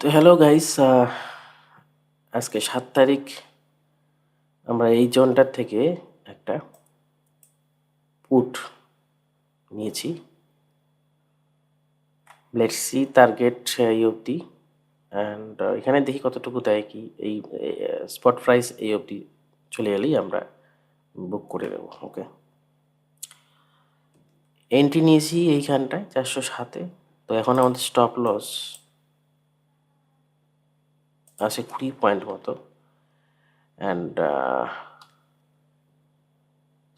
তো hello guys আজকে সাত তারিখ। আমরা এই জোনটার থেকে একটা পুট নিয়েছি। লেটস সি টার্গেট এই অবধি। অ্যান্ড এখানে দেখি কতটুকু দেয় কি, এই স্পট প্রাইস এই অবধি চলে এলেই আমরা বুক করে দেবো ওকে এন্ট্রি নিয়েছি এইখানটায়, চারশো সাতে। তো এখন আমাদের স্টপ লস আছে কুড়ি পয়েন্ট মতো। অ্যান্ড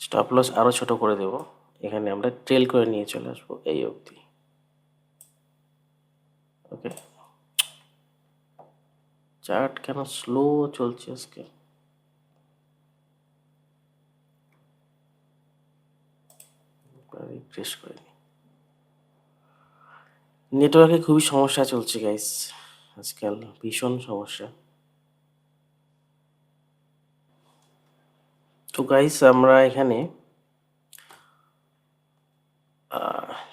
স্টপ লস আরও ছোট করে দেব। এখানে আমরা ট্রেল করে নিয়ে চলে আসব এই অবধি। ওকে চার্ট কেন স্লো চলছে আজকে? করে নেটওয়ার্কে খুবই সমস্যা চলছে গাইস আজকাল ভীষণ সমস্যা। তো গাইস আমরা এখানে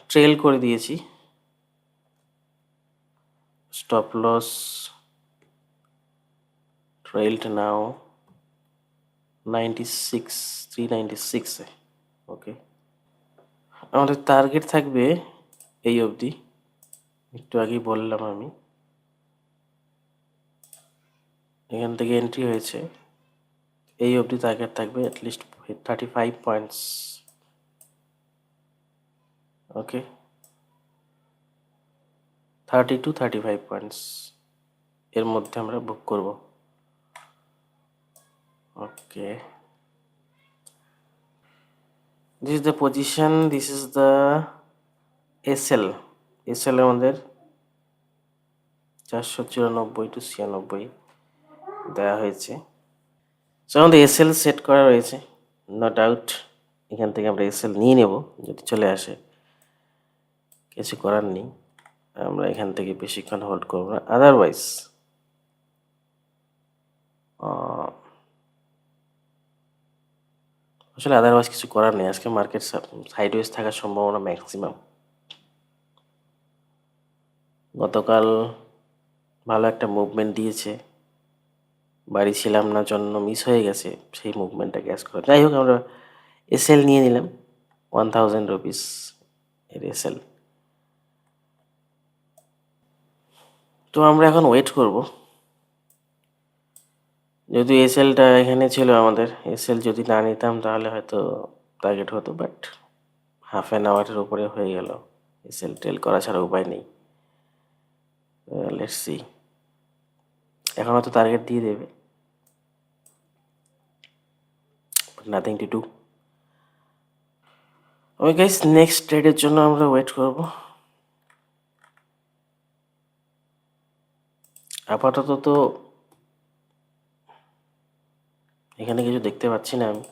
ট্রেল করে দিয়েছি। Stop loss trailed now ninety six three সিক্সে ওকে আমাদের টার্গেট থাকবে এই অবধি। একটু আগেই বললাম আমি। এখান থেকে এন্ট্রি হয়েছে। এই অবধি টার্গেট থাকবে at least thirty five points okay thirty two thirty five points এর মধ্যে আমরা বুক করব। Okay this is the position this is the SL SL আমাদের চারশো চুরানব্বই টু ছিয়ানব্বই। দেওয়া হয়েছে। সো আমাদের এসএল সেট করা রয়েছে। নো ডাউট এখান থেকে আমরা এসএল নিয়ে নেব, যদি চলে আসে। কিছু করার নেই। আমরা এখান থেকে বেশিক্ষণ হোল্ড করব না। আদারওয়াইজ আসলে আদারওয়াইজ কিছু করার নেই। আজকে মার্কেট সাইডওয়েজ থাকার সম্ভাবনা ম্যাক্সিমাম গতকাল ভালো একটা মুভমেন্ট দিয়েছে। বাড়ি ছিলাম না, জন্য মিস হয়ে গেছে, সেই মুভমেন্টটা গ্যাস করা যাই হোক, আমরা এসএল নিয়ে নিলাম ওয়ান থাউজেন্ড রুপিস এর এসএল তো আমরা এখন ওয়েট করব। যদি এসএলটা এখানে ছিল আমাদের এসএল যদি না নিতাম তাহলে হয়তো টার্গেট হতো বাট হাফ অ্যান আওয়ারের উপরে হয়ে গেল। এসএল টেল করা ছাড়া উপায় নেই। লেটস সি এখন হয়তো টার্গেট দিয়ে দেবে। নাথিং টু ডু ওই গাইস নেক্সট ট্রেডের জন্য আমরা ওয়েট করব। আপাতত তো এখানে কিছু দেখতে পাচ্ছি না আমি।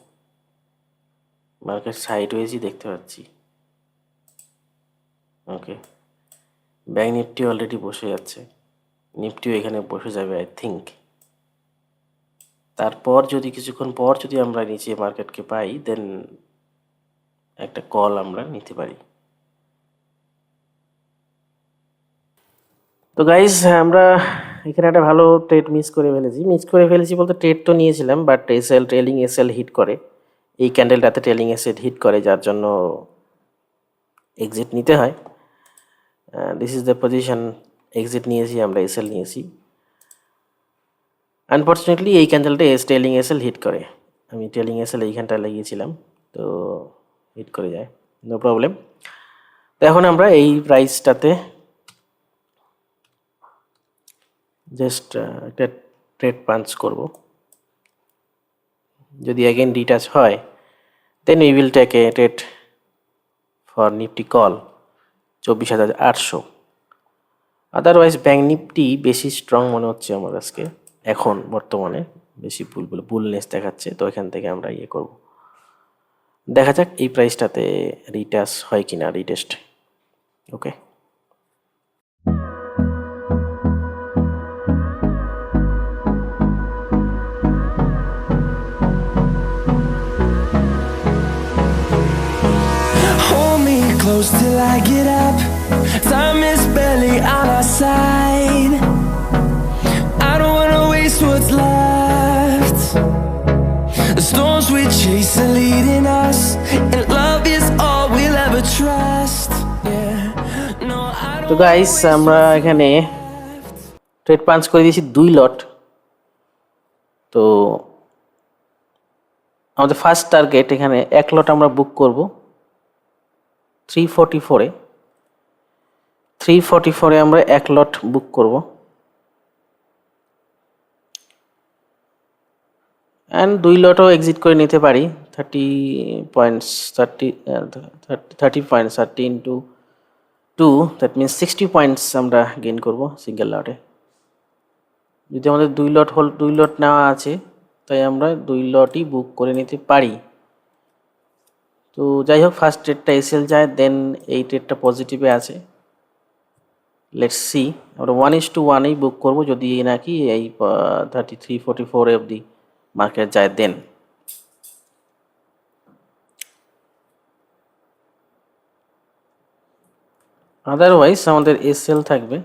মার্কেট সাইডওয়েজই দেখতে পাচ্ছি। ওকে ব্যাঙ্ক নিফটি অলরেডি বসে যাচ্ছে। নিফটিও এখানে বসে যাবে আই থিঙ্ক তারপর যদি কিছুক্ষণ পর যদি আমরা নিচে মার্কেটকে পাই দেন একটা কল আমরা নিতে পারি। তো গাইজ আমরা এখানে একটা ভালো ট্রেড মিস করে ফেলেছি। মিস করে ফেলেছি বলতে ট্রেড তো নিয়েছিলাম but SL trailing SL hit করে। এই ক্যান্ডেলটাতে ট্রেলিং এসএল হিট করে, যার জন্য এক্সিট নিতে হয়। This is the position exit নিয়েছি, আমরা এসএল নিয়েছি। আনফর্চুনেটলি এই ক্যান্ডেলটা এস টেলিং এসএল হিট করে। আমি টেলিং এসএল এইখানটা লাগিয়েছিলাম, তো হিট করে যায়। নো প্রবলেম তো এখন আমরা এই প্রাইসটাতে জাস্ট একটা ট্রেড পাঞ্চ করব। যদি অ্যাগেন ডিটাচ হয় then we will take a trade for Nifty call চব্বিশ হাজার আটশো। আদারওয়াইজ ব্যাঙ্ক নিফটি বেশি স্ট্রং মনে হচ্ছে আমার আজকে। এখন বর্তমানে বেশি বুল বুল বুলনেস দেখাচ্ছে, তো এখান থেকে আমরা ইয়ে করব দেখা যাক এই প্রাইসটাতে রিটাস হয় কি না retest okay close till I get up. Time is barely on our side. Storms we chase are leading us, and love is all we'll ever trust. তো গাইস আমরা এখানে ট্রেড পাঞ্চ করে দিয়েছি দুই লট তো আমাদের ফার্স্ট টার্গেট এখানে এক লট আমরা বুক করব। থ্রি ফোরটি ফোরে থ্রি ফোরটি ফোরে আমরা এক লট বুক করব। অ্যান্ড দুই লটও এক্সিট করে নিতে পারি। Thirty points thirty thirty points thirty into two that means sixty points আমরা গেইন করব সিঙ্গেল লটে যদি আমাদের দুই লট হল দুই লট নেওয়া আছে, তাই আমরা দুই লটই বুক করে নিতে পারি। তো যাই হোক ফার্স্ট ট্রেডটা এসএল যায় দেন এই ট্রেডটা পজিটিভে আছে। লেটস সি আমরা ওয়ান ইস টু ওয়ানেই বুক করব, যদি নাকি এই থার্টি থ্রি ফোর্টি ফোর অবধি। মার্কেট যায় দেন। আদারওয়াইজ আমাদের এসএল থাকবে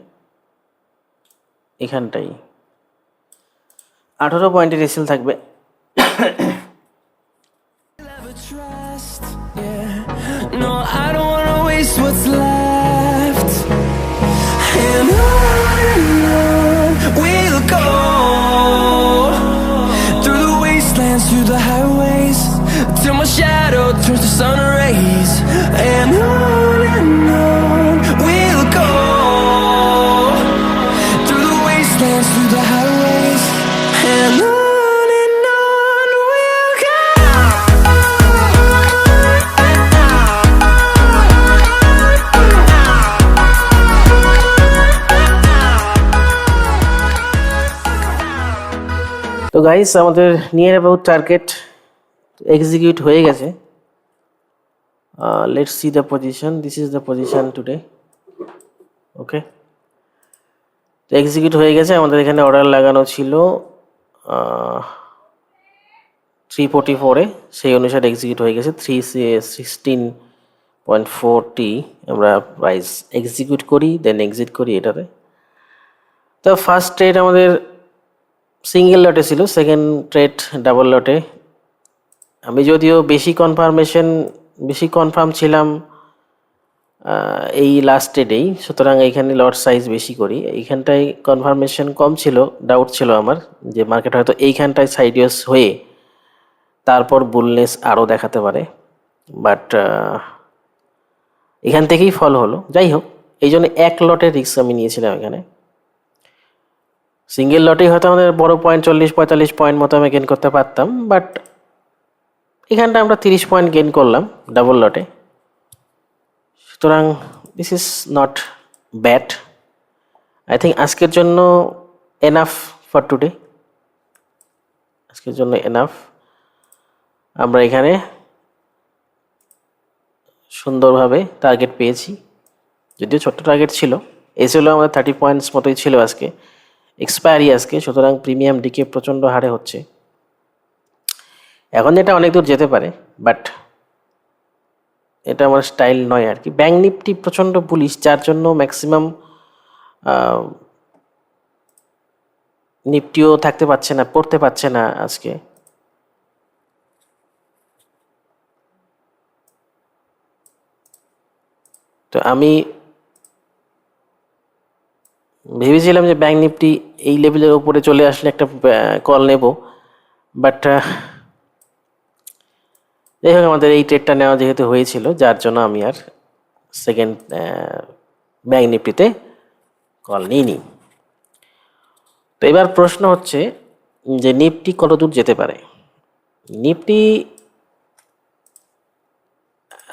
এখানটাই। আঠারো পয়েন্টের এসএল থাকবে। to the house. গাইস আমাদের নিয়ার অ্যাবাউট টার্গেট এক্সিকিউট হয়ে গেছে। Let's see the position this is the position today okay তো এক্সিকিউট হয়ে গেছে, আমাদের এখানে অর্ডার লাগানো ছিল থ্রি ফোর্টি ফোরে সেই অনুসারে এক্সিকিউট হয়ে গেছে থ্রি সিক্সটিন পয়েন্ট ফোরটি আমরা প্রাইস এক্সিকিউট করি দেন এক্সিট করি এটাতে। তো ফার্স্ট ট্রেড আমাদের সিঙ্গেল লটে ছিল সেকেন্ড ট্রেড ডাবল লটে আমি যদিও বেশি কনফার্মেশন বেশি কনফার্ম ছিলাম এই লাস্ট ট্রেডেই সুতরাং এইখানে লট সাইজ বেশি করি। এইখানটায় কনফার্মেশন কম ছিল ডাউট ছিল আমার, যে মার্কেট হয়তো এইখানটায় সাইডিয়াস হয়ে তারপর বুলনেস আরও দেখাতে পারে। বাট এখান থেকেই ফল হলো। যাই হোক এই জন্য এক লটের রিস্ক আমি নিয়েছিলাম এখানে। সিঙ্গেল লটেই হয়তো আমাদের বড় পয়েন্ট চল্লিশ, পঁয়তাল্লিশ পয়েন্ট মতো আমি গেন করতে পারতাম বাট এখানটা আমরা তিরিশ পয়েন্ট গেন করলাম ডাবল লটে। সুতরাং this is not bad I think আজকের জন্য এনাফ ফর টুডে আজকের জন্য এনাফ আমরা এখানে সুন্দরভাবে টার্গেট পেয়েছি। যদিও ছোট্ট টার্গেট ছিল। এসেলো আমাদের থার্টি পয়েন্টস মতোই ছিল আজকে। এক্সপায়ারি আজকে, সুতরাং প্রিমিয়াম ডিকে প্রচণ্ড হারে হচ্ছে। এখন এটা অনেক দূর যেতে পারে বাট এটা আমার স্টাইল নয় আর কি। ব্যাঙ্ক নিফটি প্রচণ্ড পুলিশ যার জন্য ম্যাক্সিমাম নিফটিও থাকতে পারছে না, পড়তে পারছে না আজকে। তো আমি ভেবেছিলাম যে ব্যাঙ্ক নিফটি এই লেভেলের উপরে চলে আসলে একটা কল নেব বাট যাই হোক, আমাদের এই ট্রেডটা নেওয়া যেহেতু হয়েছিল, যার জন্য আমি আর সেকেন্ড ব্যাঙ্ক নিফটিতে কল নিইনি। তো এবার প্রশ্ন হচ্ছে যে নিফটি কত দূর যেতে পারে? নিফটি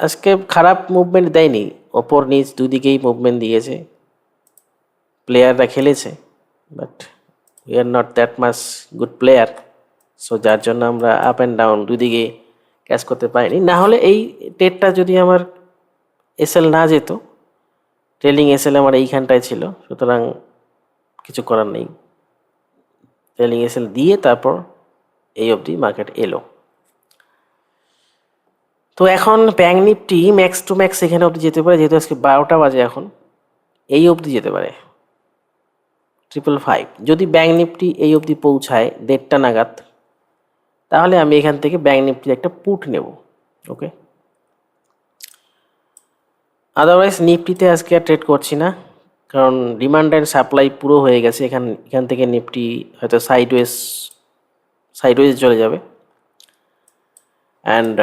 আজকে খারাপ মুভমেন্ট দেয়নি, ওপর নিচ দুদিকেই মুভমেন্ট দিয়েছে। প্লেয়াররা খেলেছে but we are not that much good player so যার জন্য আমরা আপ অ্যান্ড ডাউন দুদিকে ক্যাচ করতে পারিনি। না হলে এই টেটটা যদি আমার এসএল না যেত ট্রেলিং এসএল আমার এইখানটায় ছিল, সুতরাং কিছু করার নেই। ট্রেলিং এসএল দিয়ে তারপর এই অবধি মার্কেট এলো। তো এখন bank Nifty max to max এখানে অবধি যেতে পারে, যেহেতু আজকে বারোটা বাজে এখন, এই অবধি যেতে পারে। ট্রিপল ফাইভ যদি ব্যাঙ্ক নিফটি এই অবধি পৌঁছায় দেড়টা নাগাদ, তাহলে আমি এখান থেকে ব্যাঙ্ক নিফটির একটা পুট নেব ওকে আদারওয়াইজ নিফটিতে আজকে আর ট্রেড করছি না, কারণ ডিমান্ড অ্যান্ড সাপ্লাই পুরো হয়ে গেছে, এখান এখান থেকে নিফটি হয়তো সাইডওয়েজ সাইডওয়েজ চলে যাবে। অ্যান্ড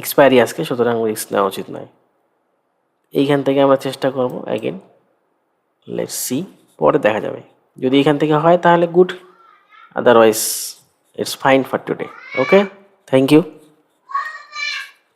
এক্সপায়ারি আজকে, সুতরাং রিস্ক নেওয়া উচিত নয়। এইখান থেকে আমরা চেষ্টা করব অ্যাগেন লেটস সি পরে দেখা যাবে। যদি এখান থেকে হয় তাহলে good otherwise it's fine for today okay thank you